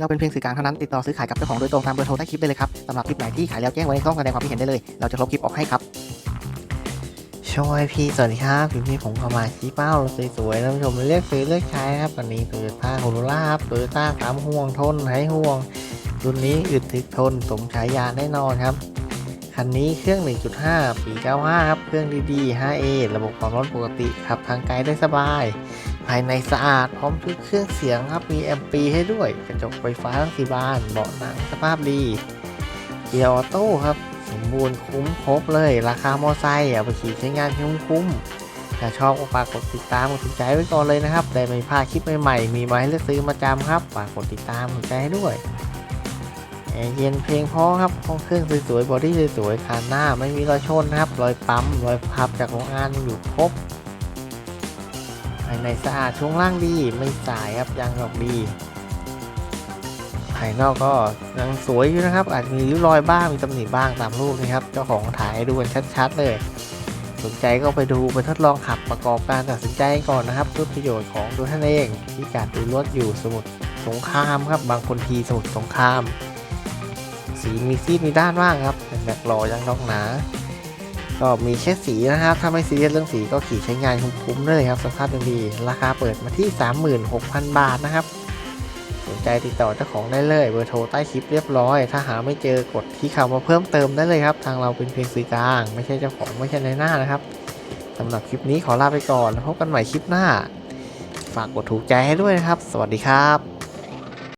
เราเป็นเพียงสื่อกลางเท่านั้นติดต่อซื้อขายกับเจ้าของโดยตรงตามเบอร์โทรใต้คลิปได้เลยครับสำหรับคลิปไหนที่ขายแล้วแจ้งไว้ในช่องแสดงความคิดเห็นได้เลย เราจะลบคลิปออกให้ครับช่วยพี่สวัสดีครับพี่พี่ผมเข้ามาชี้เป้าสวยๆท่านผู้ชมเลือกซื้อเลือกใช้ครับวันนี้โตโยต้าโคโรล่าครับโตโยต้าสามห่วงทนไห้ห่วงรุ่นนี้อึดถึกทนสมฉายาแน่นอนครับ คันนี้เครื่อง 1.5 ปี 95 ครับ เครื่องดีๆ 5A ระบบความร้อนปกติขับทางไกลได้สบาย ภายในสะอาด พร้อมชุดเครื่องเสียงครับ มีแอมปีให้ด้วย กระจกไฟฟ้าทั้งสี่บาน เบาะหนังสภาพดี เกียร์ออโต้ครับ สมบูรณ์คุ้มครบเลย ราคามอไซค์เอาไปขี่ใช้งานคุ้มคุ้มๆถ้าชอบก็ฝากกดติดตามกดถูกใจไว้ก่อนเลยนะครับได้ไม่พลาดคลิปใหม่ๆ มีมาให้เลือกซื้อมาจำครับ ฝากกดติดตามกดใจให้ด้วย เย็นเพลงเพราะครับห้องเครื่องสวยๆบอดี้สวยๆคานหน้าไม่มีรอยชนนะครับ รอยปั๊มรอยพับจากโรงงานอยู่ครบภายในสะอาดช่วงล่างดีไม่สายครับยางดอกดี ภายนอกก็ยังสวยอยู่นะครับ อาจมีริ้วรอยบ้างมีตำหนิบ้างตามรูปนะครับ เจ้าของถ่ายดูกันชัดๆเลย สนใจก็ไปดูไปทดลองขับประกอบการตัดสินใจก่อนนะครับเพื่อประโยชน์ของตัวท่านเองที่การดูรถอยู่สมุทรสงครามครับบางคนทีสมุทรสงคราม สีมีซีดมีด้านบ้างครับเป็นแบบหล่อยังนอกหนา ก็มีแค่สีนะครับ ถ้าไม่ซีเรียสเรื่องสีก็ขี่ใช้งานคุ้มๆได้เลยครับสภาพยังดีราคาเปิดมาที่ 36,000 บาทนะครับ สนใจติดต่อเจ้าของได้เลยเบอร์โทรใต้คลิปเรียบร้อย ถ้าหาไม่เจอกดที่คำว่าเพิ่มเติมได้เลยครับ ทางเราเป็นเพียงสื่อกลาง ไม่ใช่เจ้าของไม่ใช่ในหน้านะครับสำหรับคลิปนี้ขอลาไปก่อนแล้วพบกันใหม่คลิปหน้า ฝากกดถูกใจให้ด้วยนะครับ สวัสดีครับ